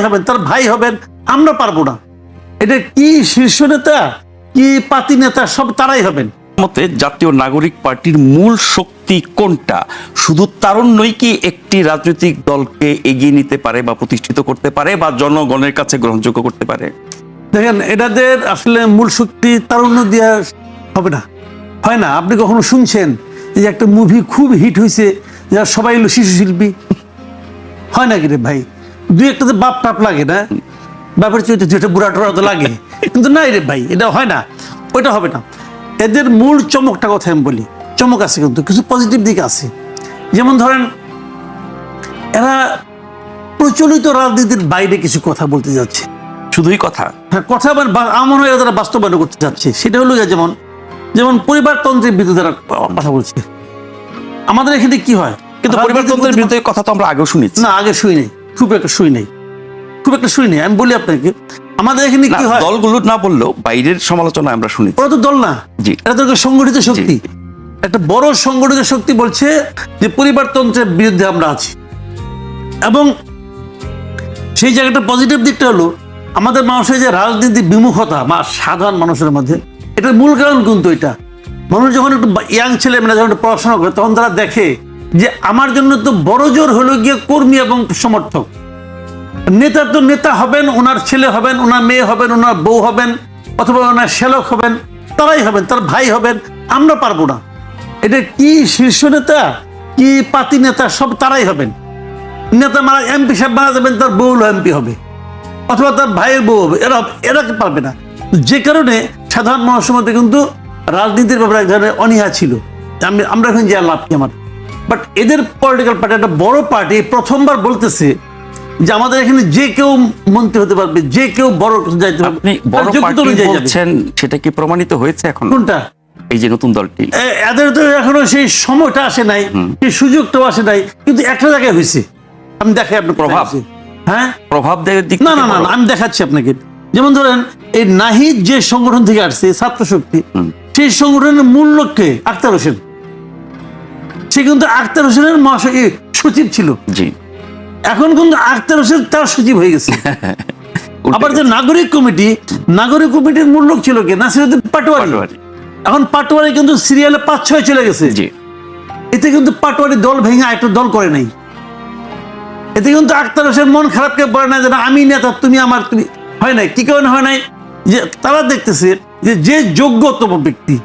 হবেন তার ভাই হবেন আমরা পারব না। এটা কি শীর্ষ নেতা কি পাতি নেতা সব তারাই হবেন। মতে জাতীয় নাগরিক পার্টির মূল শক্তি কোনটা? শুধু তারুণ্যই কি একটি রাজনৈতিক দলকে এগিয়ে নিতে পারে বা প্রতিষ্ঠিত করতে পারে বা জনগণের কাছে গ্রহণযোগ্য করতে পারে? দেখেন এটাদের আসলে মূল শক্তি তারুণ্য দেওয়া হবে না। হয় না? আপনি কখনো শুনছেন যে একটা মুভি খুব হিট হয়েছে যা সবাই হলো শিশু শিল্পী হয় নাকি রে ভাই? দুই একটা তো বাপ টাপ লাগে না? বাপের চরিত্র যেটা বুড়া টোড়া তো লাগে। কিন্তু নাই রে ভাই এটা হয় না। ওইটা হবে না। এদের মূল চমকটা কথা আমি বলি। চমক আছে কিন্তু কিছু পজিটিভ দিক আছে। যেমন ধরেন এরা প্রচলিত রাজনীতির বাইরে কিছু কথা বলতে যাচ্ছে। শুধুই কথা? হ্যাঁ কথা বা- আমার মনে হয় তারা বাস্তবায়ন করতে যাচ্ছে। সেটা হলো যেমন যেমন পরিবারতন্ত্রের বিরুদ্ধে তারা কথা বলছে। আমাদের এখানে কি হয়? কিন্তু পরিবারতন্ত্রের বিরুদ্ধে কথা তো আমরা আগেও শুনেছি। না আগে শুই নেই খুব একটা শুই নেই। খুব একটা শুই নেই। আমি বলি আপনাকে আমাদের এখানে কি হয়? দলগুলো না বললেও বাইরের সমালোচনা আমরা শুনেছি ওরা তো দল না। জি। এটা তো সংগঠিত শক্তি। একটা বড় সংগঠিত শক্তি বলছে যে পরিবারতন্ত্রের বিরুদ্ধে আমরা আছি। এবং সেই জায়গাটা পজিটিভ দিকটা হলো আমাদের মানুষের যে রাজনীতি বিমুখতা বা সাধারণ মানুষের মধ্যে এটার মূল কারণ কিন্তু এটা। মানুষ যখন একটু ইয়াং ছেলে মেয়েরা যখন একটু পড়াশোনা করে তখন তারা দেখে যে আমার জন্য তো বড় জোর হলো গিয়ে কর্মী এবং সমর্থক। নেতা তো নেতা হবেন, ওনার ছেলে হবেন, ওনার মেয়ে হবেন, ওনার বউ হবেন, অথবা ওনার শ্যালক হবেন, তারাই হবেন, তার ভাই হবেন, আমরা পারব না। এটা কি শীর্ষ নেতা, কি পাতি নেতা, সব তারাই হবেন। নেতা মারা এমপি সাহেব মারা যাবেন, তার বউ এমপি হবে। অথবা তার ভাইয়ের বউ হবে, এরা এরা পারবে না। যে কারণে সাধারণ মধ্যে কিন্তু রাজনীতির ব্যাপারে এক ধরনের অনীহা ছিল। আমি, আমরা এখন যে লাভ কি আমার? বাট এদের পলিটিক্যাল পার্টি একটা বড় পার্টি প্রথমবার বলতেছে যে আমাদের এখানে যে কেউ মন্ত্রী হতে পারবে যে কেউ বড় যাইতে পারবে। বড় পার্টি বলছেন সেটা কি প্রমাণিত হয়েছে এখন? কোনটা? এই যে নতুন দলটি। এদের তো এখনও সেই সময়টা আসে নাই সেই সুযোগটাও আসে নাই কিন্তু একটা জায়গায় হয়েছে। আমি দেখাই আপনার প্রভাব? হ্যাঁ? প্রভাব দিক না না না না, আমি দেখাচ্ছি আপনাকে। যেমন ধরেন এই নাহিদ যে সংগঠন থেকে আসছে ছাত্র শক্তি সেই সংগঠনের মূল লক্ষ্যে আক্তার হোসেন। সে কিন্তু আক্তার হোসেনের মহাসচিব সচিব ছিল। জি। এখন কিন্তু আক্তার হোসেন তার সচিব হয়ে গেছে। আবার যে নাগরিক কমিটি নাগরিক কমিটির মূল লোক ছিল কে? নাসিরুদ্দিন পাটোয়ারি। এখন পাটোয়ারি কিন্তু সিরিয়ালে পাঁচ ছয় চলে গেছে। জি। এতে কিন্তু পাটোয়ারি দল ভেঙে একটা দল করে নাই। এতে কিন্তু আক্তার হোসেন মন খারাপকে বলে না যে না, আমি নেতা তুমি আমার তুমি হয় নাই। কি কারণে হয় নাই? যে তারা দেখতেছে যে যে যোগ্যতম ব্যক্তি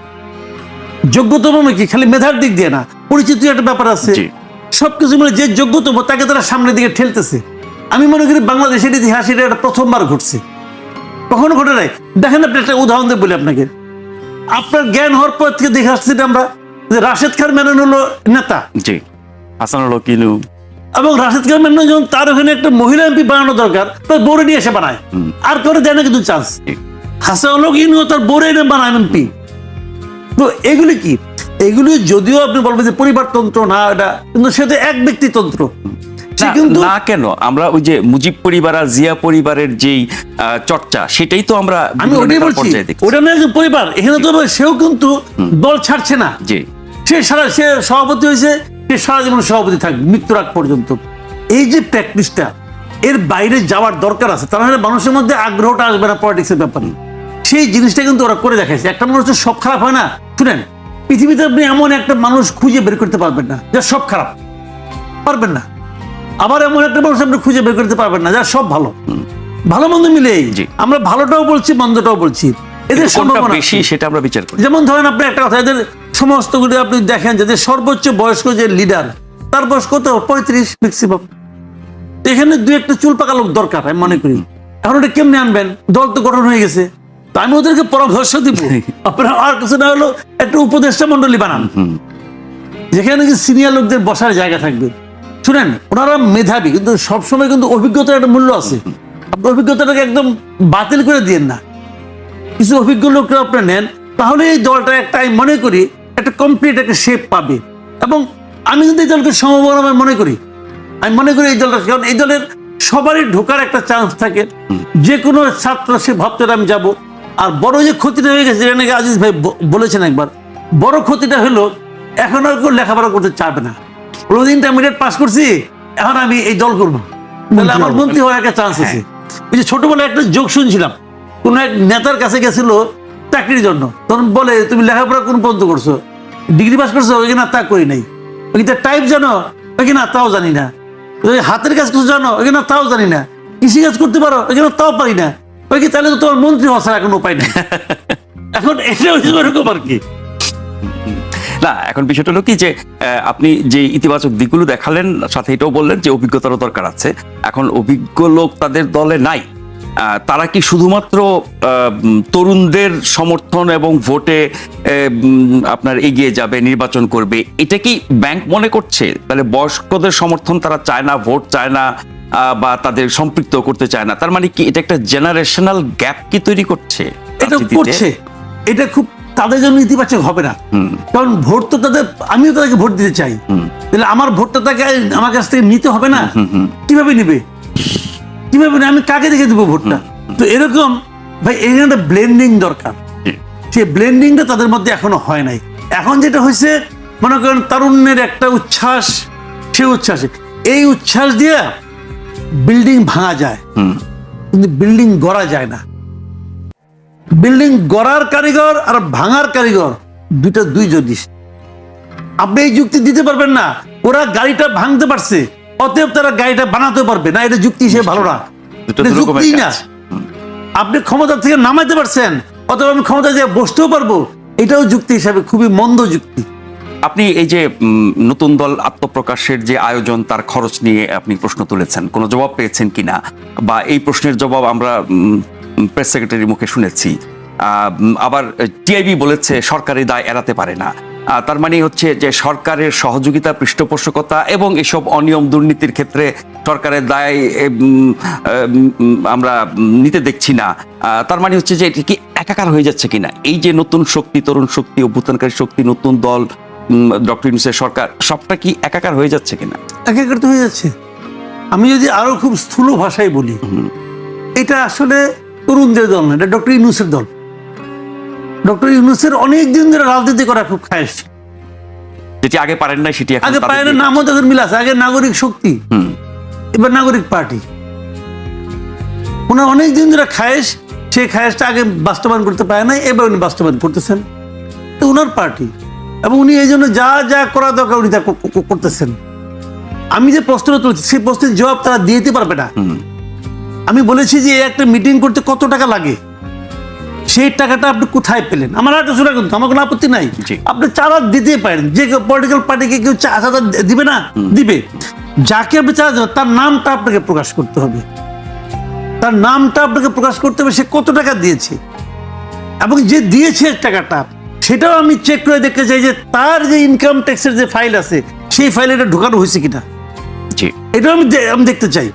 যোগ্যতম কি? খালি মেধার দিক দিয়ে না। পরিচিত একটা ব্যাপার আছে। সবকিছু মিলে যে যোগ্যতম তাকে তারা সামনের দিকে ঠেলতেছে। আমি মনে করি বাংলাদেশের ইতিহাসে এটা একটা প্রথমবার ঘটছে। কখনো ঘটে নাই? দেখেন আপনি একটা উদাহরণ দিয়ে বলি আপনাকে। আপনার জ্ঞান হওয়ার পর থেকে দেখে আসছি আমরা যে রাশেদ খান মেনন হলো নেতা। জি। হাসানুল কিনু। এবং রাশেদ খান মেনন যখন তার ওখানে একটা মহিলা এমপি বানানো দরকার তার বোরে নিয়ে এসে বানায়। আর করে দেয় না কিন্তু চান্স। জি। হাসান তার বোরে এনে বানায় এমপি। তো এগুলি কি? এগুলি যদিও আপনি বলবেন যে পরিবারতন্ত্র না এটা কিন্তু সেটা এক ব্যক্তিতন্ত্র। না, কিন্তু না কেন? আমরা ওই যে মুজিব পরিবার আর জিয়া পরিবারের যেই চর্চা সেটাই তো আমরা আমি ওটাই বলছি ওটা যে পরিবার এখানে তো সেও কিন্তু দল ছাড়ছে না। জি। সে সারা সে সভাপতি হয়েছে সে সারা জীবন সভাপতি থাকবে মৃত্যুর আগ পর্যন্ত। এই যে প্র্যাকটিসটা এর বাইরে যাওয়ার দরকার আছে তাহলে মানুষের মধ্যে আগ্রহটা আসবে না পলিটিক্সের ব্যাপারে। সেই জিনিসটা কিন্তু ওরা করে দেখাইছে। একটা মানুষ তো সব খারাপ হয় না শুনেন পৃথিবীতে আপনি এমন একটা মানুষ খুঁজে বের করতে পারবেন না যা সব খারাপ। পারবেন না। আবার এমন একটা মানুষ আপনি খুঁজে বের করতে পারবেন না যা সব ভালো। ভালো মন্দ মিলেই। জি। আমরা ভালোটাও বলছি মন্দটাও বলছি। এদের সম্ভাবনা বেশি সেটা আমরা বিচার করি। যেমন ধরেন আপনি একটা কথা এদের সমস্তগুলি আপনি দেখেন যে সর্বোচ্চ বয়স্ক যে লিডার তার বয়স কত? পঁয়ত্রিশ ম্যাক্সিমাম এখানে দু একটা চুল পাকা লোক দরকার আমি মনে করি। এখন ওটা কেমনে আনবেন? দল তো গঠন হয়ে গেছে। তো আমি ওদেরকে পরামর্শ দিব। আপনারা আর কিছু না হলো একটা উপদেষ্টা মন্ডলী বানান। যেখানে কি সিনিয়র লোকদের বসার জায়গা থাকবে। শুনেন ওনারা মেধাবী কিন্তু সবসময় কিন্তু অভিজ্ঞতার একটা মূল্য আছে। আপনি অভিজ্ঞতাটাকে একদম বাতিল করে দিয়েন না। কিছু অভিজ্ঞ লোকরা আপনি নেন তাহলে এই দলটা একটা আমি মনে করি একটা কমপ্লিট একটা শেপ পাবে। এবং আমি কিন্তু এই দলকে সম্ভাবনা আমি মনে করি আমি মনে করি এই দলটা কারণ এই দলের সবারই ঢোকার একটা চান্স থাকে। যে কোনো ছাত্র সে ভাবতে আমি যাব। আর বড় যে ক্ষতিটা হয়ে গেছে এটা নাকি আজিজ ভাই বলেছেন একবার বড় ক্ষতিটা হলো এখন আর কেউ লেখাপড়া করতে চাবে না। প্রথম ইন্টারমিডিয়েট পাস করছি এখন আমি এই দল করব। তাহলে আমার মন্ত্রী হওয়ার একটা চান্স আছে। ওই যে ছোটবেলায় একটা যোগ শুনছিলাম কোনো এক নেতার কাছে গেছিল চাকরির জন্য। তখন বলে তুমি লেখাপড়া কোন পর্যন্ত করছ? ডিগ্রি পাস করছ? ওই না তা করি নাই। ওই টাইপ জানো? ওই না তাও জানি না। হাতের কাজ কিছু জানো? ওই না তাও জানি না। কৃষি কাজ করতে পারো? ওই তাও পারি না। কি, তাহলে তো তোমার মন্ত্রী হওয়া ছাড়া উপায় নেই। এখন এটা ওরকম আর কি। না, এখন বিষয়টা হলো কি যে আপনি যে ইতিবাচক দিকগুলো দেখালেন, সাথে এটাও বললেন যে অভিজ্ঞতারও দরকার আছে। এখন অভিজ্ঞ লোক তাদের দলে নাই। তারা কি শুধুমাত্র তরুণদের সমর্থন এবং ভোটে আপনার এগিয়ে যাবে, নির্বাচন করবে, এটা কি ব্যাংক মনে করছে? তাহলে বয়স্কদের সমর্থন তারা চায় না, ভোট চায় না বা তাদের সম্পৃক্ত করতে চায় না। তার মানে কি এটা একটা জেনারেশনাল গ্যাপ কি তৈরি করছে এটা করছে। এটা খুব তাদের জন্য ইতিবাচক হবে না। কারণ ভোট তো তাদের আমিও তাদেরকে ভোট দিতে চাই। তাহলে আমার ভোটটা তাকে আমার কাছ থেকে নিতে হবে না। কীভাবে নিবে? কীভাবে? আমি কাকে দেখে দেবো ভোটটা? তো এরকম ভাই এখানে একটা ব্লেন্ডিং দরকার। সেই ব্লেন্ডিংটা তাদের মধ্যে এখনও হয় নাই। এখন যেটা হয়েছে মনে করেন তারুণ্যের একটা উচ্ছ্বাস সে উচ্ছ্বাসে। এই উচ্ছ্বাস দিয়ে বিল্ডিং ভাঙা যায়। কিন্তু বিল্ডিং গড়া যায় না। বিল্ডিং গড়ার কারিগর আর ভাঙার কারিগর দুইটা দুই জিনিস আপনি এই যুক্তি দিতে পারবেন না ওরা গাড়িটা ভাঙতে পারছে অতএব তারা গাড়িটা বানাতে পারবে না এটা যুক্তি হিসেবে ভালো না। যুক্তিই না। আপনি ক্ষমতা থেকে নামাইতে পারছেন অথবা আমি ক্ষমতা দিয়ে বসতেও পারব এটাও যুক্তি হিসাবে খুবই মন্দ যুক্তি। আপনি এই যে নতুন দল আত্মপ্রকাশের যে আয়োজন, তার খরচ নিয়ে আপনি প্রশ্ন তুলেছেন। কোনো জবাব পেয়েছেন কিনা? বা এই প্রশ্নের জবাব আমরা প্রেস সেক্রেটারির মুখে শুনেছি। আবার টিআইবি বলেছে, সরকারি দায় এড়াতে পারে না। তার মানে হচ্ছে যে, সরকারের সহযোগিতা, পৃষ্ঠপোষকতা এবং এসব অনিয়ম দুর্নীতির ক্ষেত্রে সরকারের দায় আমরা নিতে দেখছি না। তার মানে হচ্ছে যে, এটি কি একাকার হয়ে যাচ্ছে কিনা? এই যে নতুন শক্তি, তরুণ শক্তি, অভ্যুত্থানকারী শক্তি, নতুন দল ডক্টর ইউনুসের সরকার সবটা কি একাকার হয়ে যাচ্ছে কিনা? এক এক করতে হয়ে যাচ্ছে। আমি যদি আরও খুব স্থূল ভাষায় বলি এটা আসলে তরুণদের দল না এটা ডক্টর ইউনুসের দল। ডক্টর ইউনুসের অনেক দিন ধরে রাজনীতি করা খুব খায়স যেটি আগে পারেন না সেটি আগে পায়ের দিয়ে- নামও তাদের মিল আছে আগে নাগরিক শক্তি হুম, এবার নাগরিক পার্টি। ওনার অনেক দিন ধরে খায়েশ সেই খায়েশটা আগে বাস্তবায়ন করতে পারে নাই এবার উনি বাস্তবায়ন করতেছেন। তো ওনার পার্টি এবং উনি এই জন্য যা যা করা দরকার উনি তা করতেছেন। আমি যে প্রশ্নটা তুলছি সেই প্রশ্নের জবাব তারা দিতে পারবে না। আমি বলেছি যে একটা মিটিং করতে কত টাকা লাগে? সেই টাকাটা আপনি কোথায় পেলেন? আমার একটা শোনা কিন্তু আমার কোনো আপত্তি নাই। আপনি চাঁদা দিতে পারেন। যে পলিটিক্যাল পার্টিকে কেউ চাঁদা দিবে না দিবে। যাকে আপনি চাঁদা দেবেন তার নামটা আপনাকে প্রকাশ করতে হবে। তার নামটা আপনাকে প্রকাশ করতে হবে সে কত টাকা দিয়েছে? এবং যে দিয়েছে টাকাটা সেটাও আমি চেক করে দেখতে চাই যে তার যে ইনকাম ট্যাক্সের যে ফাইল আছে সেই ফাইলে এটা ঢোকানো হয়েছে কিনা। জি। এটাও আমি আমি দেখতে চাই।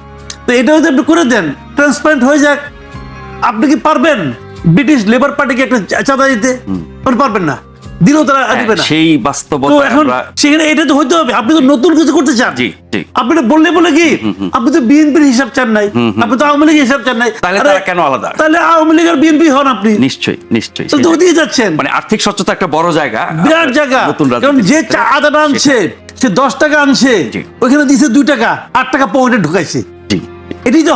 তো এটা যদি আপনি করে দেন ট্রান্সপারেন্ট হয়ে যাক। আপনি কি পারবেন? ব্রিটিশ লেবার পার্টিকে একটা চাঁদা দিতে? আপনি পারবেন না। তারা দিবে না। সেই বাস্তবতা এখন সেখানে এটা তো হইতে হবে। আপনি তো নতুন কিছু করতে চান। জি আপনি তো বললে বলে কি? আপনি তো বিএনপির হিসাব চান নাই। আপনি তো আওয়ামী লীগের হিসাব চান নাই। তাহলে তারা কেন আলাদা? তাহলে আওয়ামী লীগের বিএনপি হন আপনি। নিশ্চয়ই নিশ্চয়ই। তো ওদিকে যাচ্ছেন। মানে আর্থিক স্বচ্ছতা একটা বড় জায়গা। বিরাট জায়গা। কারণ যে আদাটা আনছে সে দশ টাকা আনছে। ওইখানে দিছে দুই টাকা আট টাকা পকেটে ঢুকাইছে। এটাই তো